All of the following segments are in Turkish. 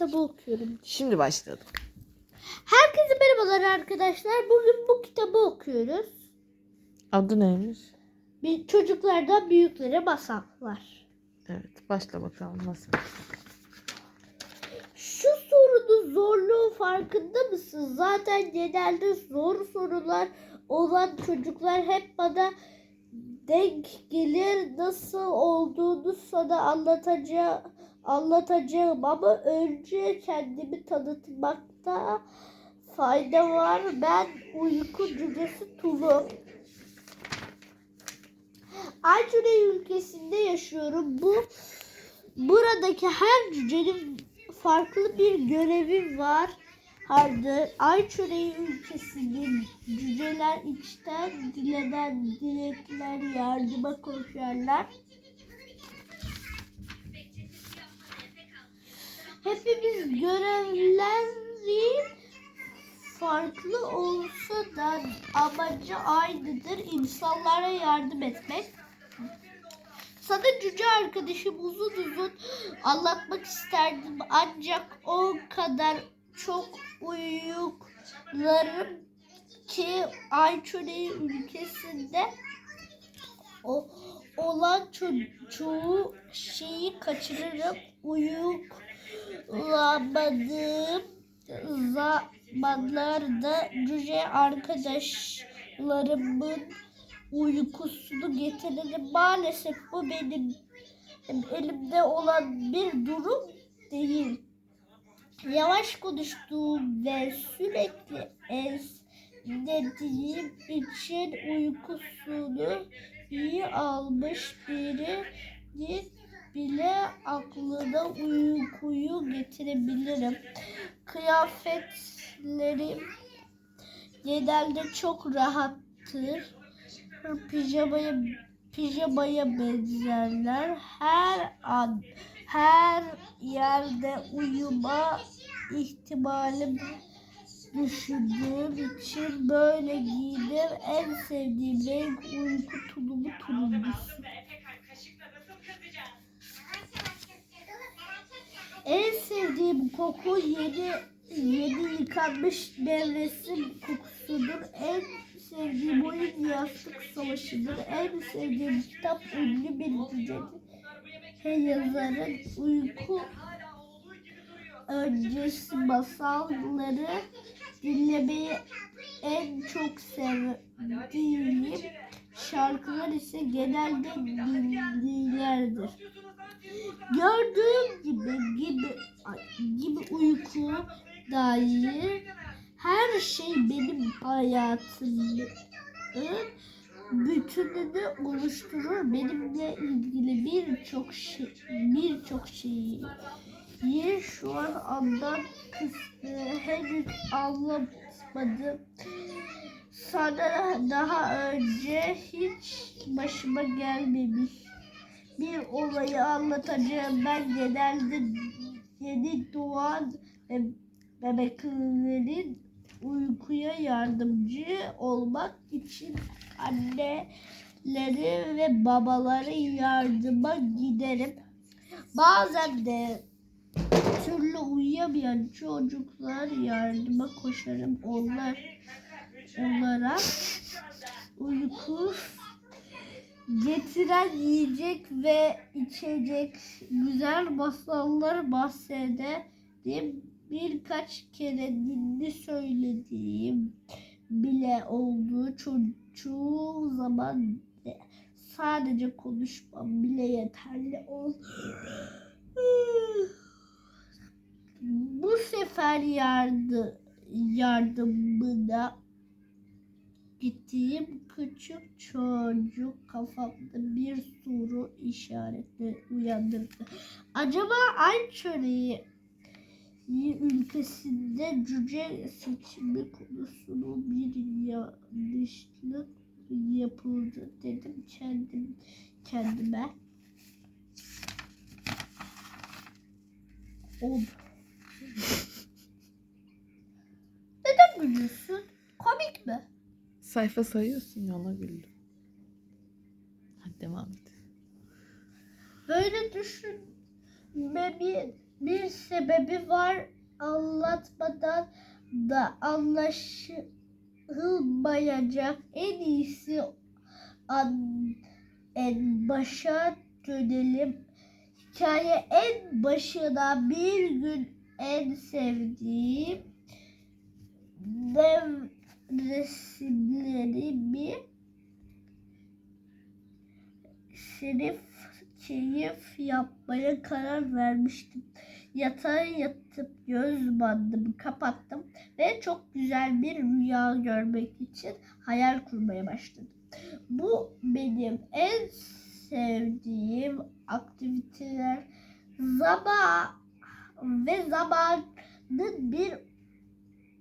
kitabı okuyorum. Şimdi başladım. Herkese merhabalar arkadaşlar. Bugün bu kitabı okuyoruz. Adı neymiş? Bir çocuklardan büyüklere masallar. Evet başla bakalım nasıl? Şu sorunun zorluğu farkında mısın? Zaten genelde zor sorular olan çocuklar hep bana denk gelir. Nasıl olduğunu sana anlatacağım, anlatacağım ama önce kendimi tanıtmakta fayda var. Ben uyku cücesi Tulu. Ayçure ülkesinde yaşıyorum. Bu buradaki her cücenin farklı bir görevi var. Vardır. Ayçöreği ülkesinin cüceler içten dilenen dilekler yardıma koşarlar. Hepimiz görevleri farklı olsa da amacı aynıdır. İnsanlara yardım etmek. Sana cüce arkadaşım uzun uzun anlatmak isterdim ancak o kadar çok uyuklarım ki Ayçöreği ülkesinde o olan ço- çoğu şeyi kaçırırım. Uyuklamadığım zamanlarda cüce arkadaşlarımın uykusunu getiririm. Maalesef bu benim elimde olan bir durum değil. Yavaş konuştuğum ve sürekli esnediğim için uykusunu iyi almış birinin bile aklına uykuyu getirebilirim. Kıyafetlerim genelde çok rahattır. Pijamaya pijamaya benzerler. Her an her yerde uyuma ihtimalim düşündüğüm için böyle giyinir. En sevdiğim renk uyku tulumu turuncusu. En sevdiğim koku yeni yeni yıkanmış nevresim kokusudur. En sevdiğim oyun yastık savaşıdır. En sevdiğim kitap ünlü bir cücenin yazarın uyku öncesi masalları dinlemeyi en çok sevdiğim şarkılar ise genelde dinlilerdir. Gördüğüm gibi gibi gibi uyku dair her şey benim hayatımın bütününü oluşturur. Benimle ilgili birçok şey birçok şeyi şu an anlam kısmı henüz anlamadım. Sana daha önce hiç başıma gelmemiş bir olayı anlatacağım. Ben genelde yeni doğan be- bebeklerin uykuya yardımcı olmak için anneleri ve babaları yardıma giderim. Bazen de türlü uyuyamayan çocuklar yardıma koşarım. Onlar onlara uyku getiren yiyecek ve içecek güzel masallar bahsederim. Birkaç kere dinli söylediğim bile oldu. Ço- çoğu zaman de sadece konuşmam bile yeterli ol. Bu sefer yardı, yardımına gittiğim küçük çocuk kafamda bir soru işareti uyandırdı. Acaba ay çöreği ülkesinde cüce seçimi konusunu bir yanlışlık yapıldı dedim kendim kendime. Oldu. Neden gülüyorsun? Sayfa sayıyorsun ya ona güldüm. Hadi devam et. Böyle düşünmemi bir sebebi var anlatmadan da anlaşılmayacak. En iyisi an, en başa dönelim. Hikaye en başına bir gün en sevdiğim dev resimlerimi şerif keyif yapmaya karar vermiştim. Yatağa yatıp göz bandımı kapattım ve çok güzel bir rüya görmek için hayal kurmaya başladım. Bu benim en sevdiğim aktiviteler. Zaman ve zamanın bir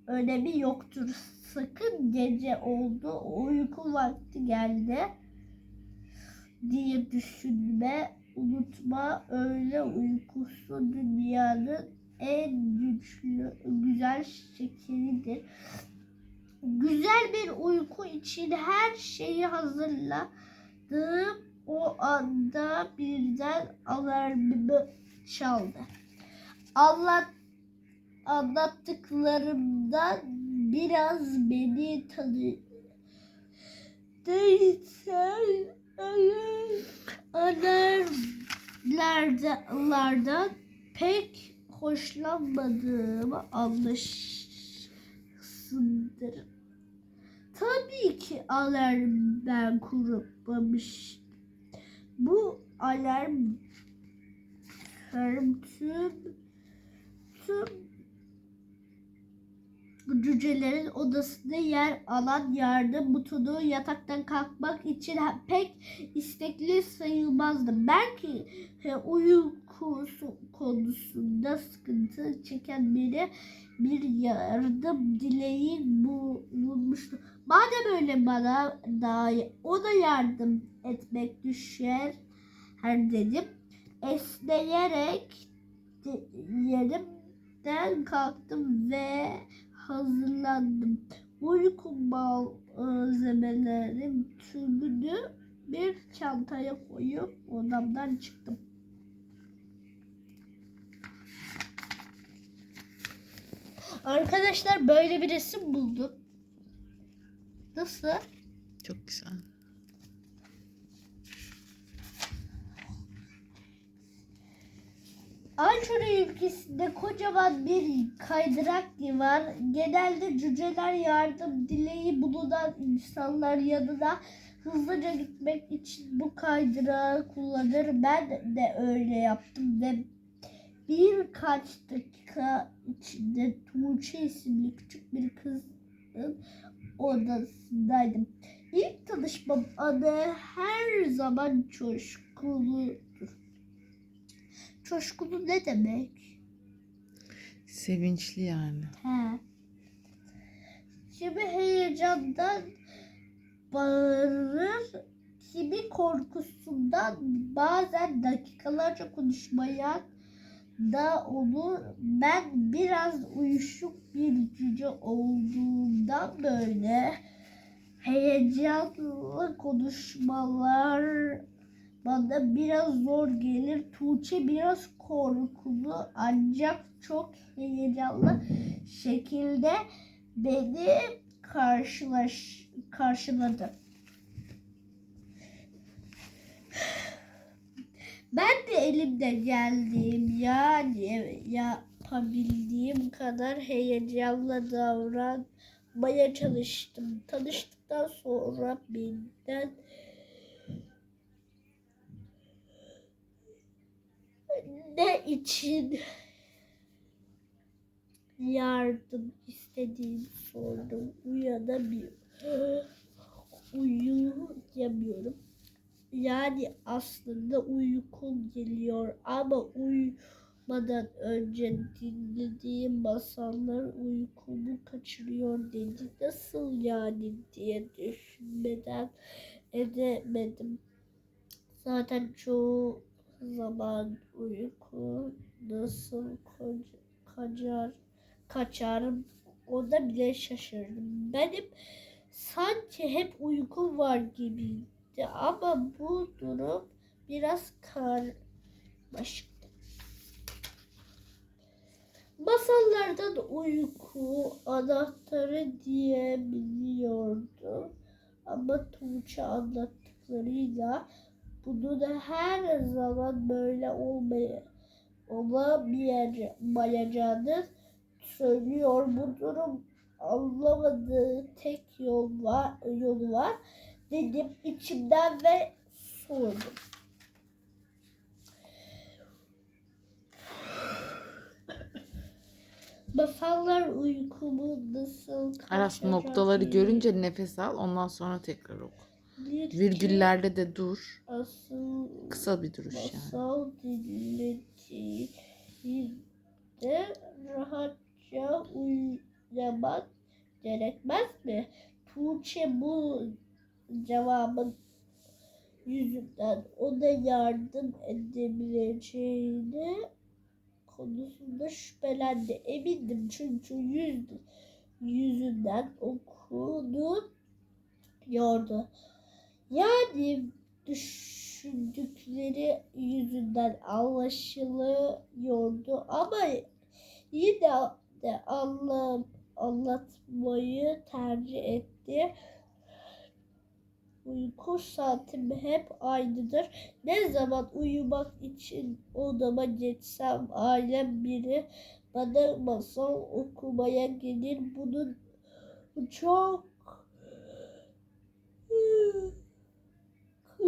önemi yoktur. Sakın gece oldu, uyku vakti geldi diye düşünme, unutma. Öyle uykusu dünyanın en güçlü, güzel şeklidir. Güzel bir uyku için her şeyi hazırladım. O anda birden alarmımı çaldı. Anlat, anlattıklarımdan biraz beni tanıdıysan alarmlardan pek hoşlanmadığımı anlaşılsındır. Tabii ki alarm ben kurmamış. Bu alarm tüm tüm cücelerin odasında yer alan yardım butonu yataktan kalkmak için pek istekli sayılmazdı. Belki uykusu konusunda sıkıntı çeken biri bir yardım dileği bulunmuştu. Madem öyle bana da ona yardım etmek düşer her dedim. Esneyerek de- yerimden kalktım ve hazırlandım. Uyku malzemelerim tümünü bir çantaya koyup odamdan çıktım. Arkadaşlar böyle bir resim buldum. Nasıl? Çok güzel. Ançura ülkesinde kocaman bir kaydırak var. Genelde cüceler yardım dileği bulunan insanlar yanına hızlıca gitmek için bu kaydırağı kullanır. Ben de öyle yaptım ve birkaç dakika içinde Tuğçe isimli küçük bir kızın odasındaydım. İlk tanışmam anı her zaman coşkuludur. Coşkulu ne demek? Sevinçli yani. He. Kimi heyecandan bağırır, kimi korkusundan bazen dakikalarca konuşmayan da olur. Ben biraz uyuşuk bir cüce olduğumdan böyle heyecanlı konuşmalar bana biraz zor gelir. Tuğçe biraz korkulu ancak çok heyecanlı şekilde beni karşılaş karşıladı. Ben de elimde geldiğim yani yapabildiğim kadar heyecanla davranmaya çalıştım. Tanıştıktan sonra benden ne için yardım istediğini sordum. Uyanamıyorum. Uyuyamıyorum. Yani aslında uykum geliyor ama uyumadan önce dinlediğim masallar uykumu kaçırıyor dedi. Nasıl yani diye düşünmeden edemedim. Zaten çoğu zaman uyku nasıl kaçar kaçar ona bile şaşırdım. Benim sanki hep uykum var gibiydi ama bu durum biraz karmaşıktı. Masallardan uyku anahtarı diyebiliyordu. Ama Tuğçe anlattıklarıyla bunun her zaman böyle olmaya, olamayacağını söylüyor. Bu durum anlamadığı tek yol var, yolu var dedim içimden ve sordum. Masallar uykumu nasıl Aras noktaları görünce nefes al ondan sonra tekrar oku. Bir Virgüllerde de dur. asıl Kısa bir duruş yani. masal dinlediğinde rahatça uyuyamak gerekmez mi? Tuğçe bu cevabın yüzünden ona yardım edebileceğini konusunda şüphelendi. Emindim çünkü yüz, yüzünden okudu yordu. Yani düşündükleri yüzünden anlaşılıyordu ama yine de anla, anlatmayı tercih etti. Uyku saatim hep aynıdır. Ne zaman uyumak için odama geçsem ailem biri bana masal okumaya gelir. Bunun çok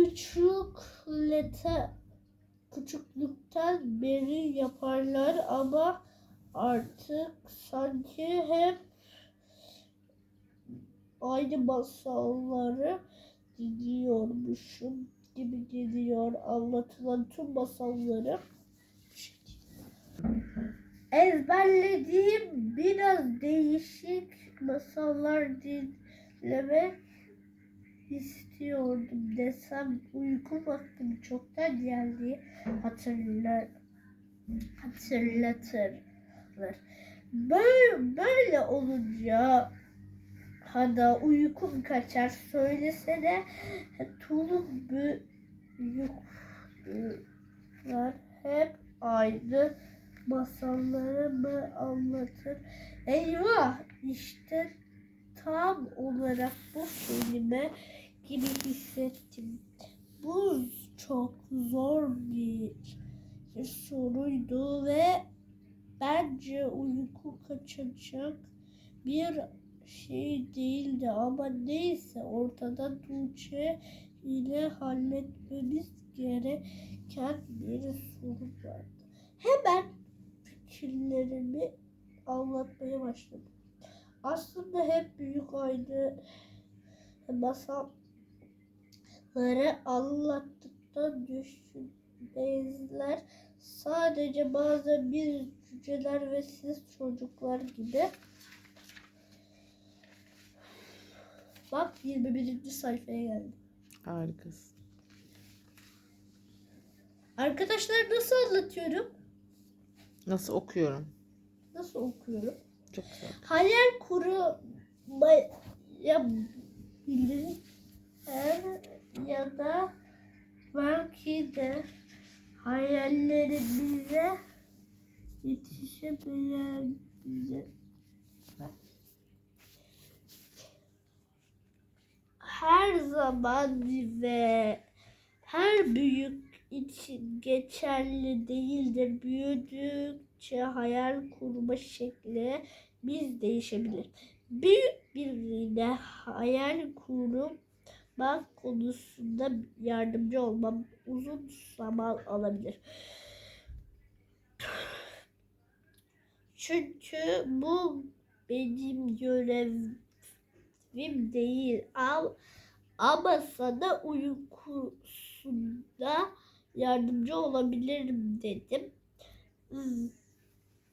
küçüklete, küçüklükten beri yaparlar ama artık sanki hep aynı masalları dinliyormuşum gibi geliyor anlatılan tüm masalları. Ezberlediğim biraz değişik masallar dinlemek istiyordum desem uyku vaktim çoktan geldi hatırlar hatırlatırlar. Böyle, böyle olunca Hada uykum kaçar söylesene tulum büyükler hep aynı masalları mı anlatır? Eyvah işte tam olarak bu kelime gibi hissettim. Bu çok zor bir soruydu ve bence uyku kaçacak bir şey değildi ama neyse ortada Tuğçe ile halletmemiz gereken bir sorun vardı. Hemen fikirlerimi anlatmaya başladım. Aslında hep büyük aynı masalları anlattıktan düşünmezler. Sadece bazen biz cüceler ve siz çocuklar gibi Bak 21. sayfaya geldim. Harikasın. Arkadaşlar nasıl anlatıyorum? Nasıl okuyorum? Nasıl okuyorum? Çok güzel. Hayal kurmaya bilir ya da belki de hayallerimize yetişemeyebilir. her zaman ve her büyük için geçerli değildir. Büyüdükçe hayal kurma şekli biz değişebilir. Büyük birine hayal kurmak konusunda yardımcı olmam uzun zaman alabilir. Çünkü bu benim görevim değil. Al, ama sana uykusunda yardımcı olabilirim dedim.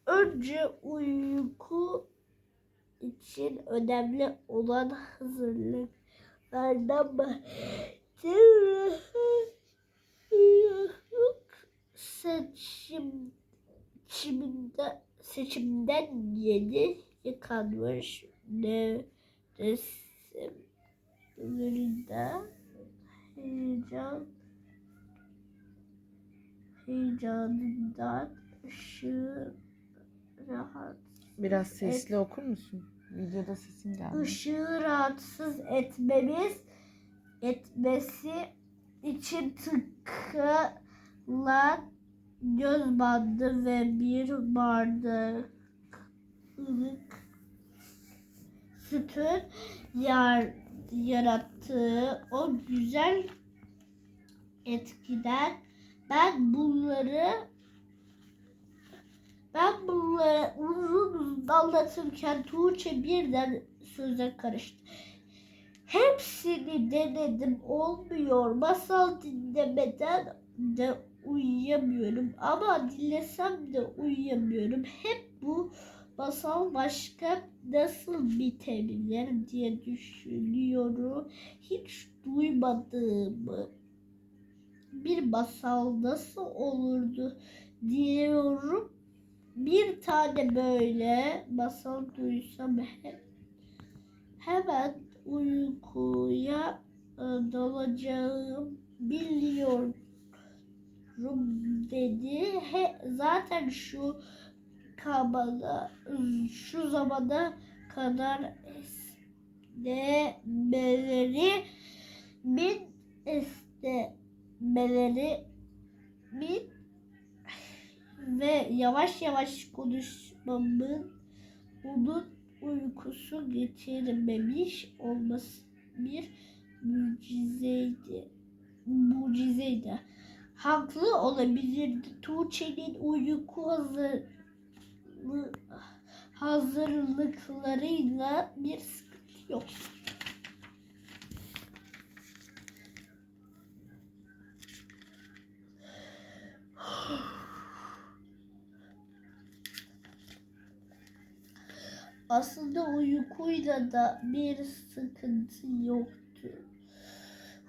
Önce uyku için önemli olan hazırlıklardan bahsediyorum. Seçim, seçimden, seçimden yeni yıkanmış ne resimlerinde heyecan heyecanından ışığı rahat Biraz sesli okur musun? Videoda sesin geldi. ışığı rahatsız etmemiz etmesi için tıkılan göz bandı ve bir bardak ılık sütün yar, yarattığı o güzel etkiden ben bunları ben bunları uzun uzun anlatırken Tuğçe birden söze karıştı. Hepsini denedim olmuyor. Masal dinlemeden de uyuyamıyorum. Ama dinlesem de uyuyamıyorum. Hep bu masal başka nasıl bitebilir diye düşünüyorum. Hiç duymadığımı bir masal nasıl olurdu diyorum. Bir tane böyle masal duysam hep hemen uykuya e, dalacağım biliyorum dedi. He, zaten şu kabada şu zamana kadar esnemeleri min esnemeleri min ve yavaş yavaş konuşmamın onun uykusu getirmemiş olması bir mucizeydi. Mucizeydi. Haklı olabilirdi. Tuğçe'nin uyku hazır, hazırlıklarıyla bir sıkıntı yok. Aslında uykuyla da bir sıkıntı yoktu.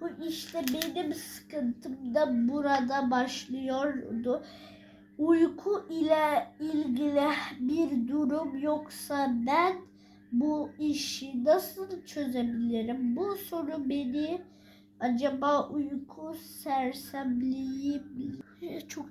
Bu işte benim sıkıntım da burada başlıyordu. Uyku ile ilgili bir durum yoksa ben bu işi nasıl çözebilirim? Bu soru beni acaba uyku sersemliği çok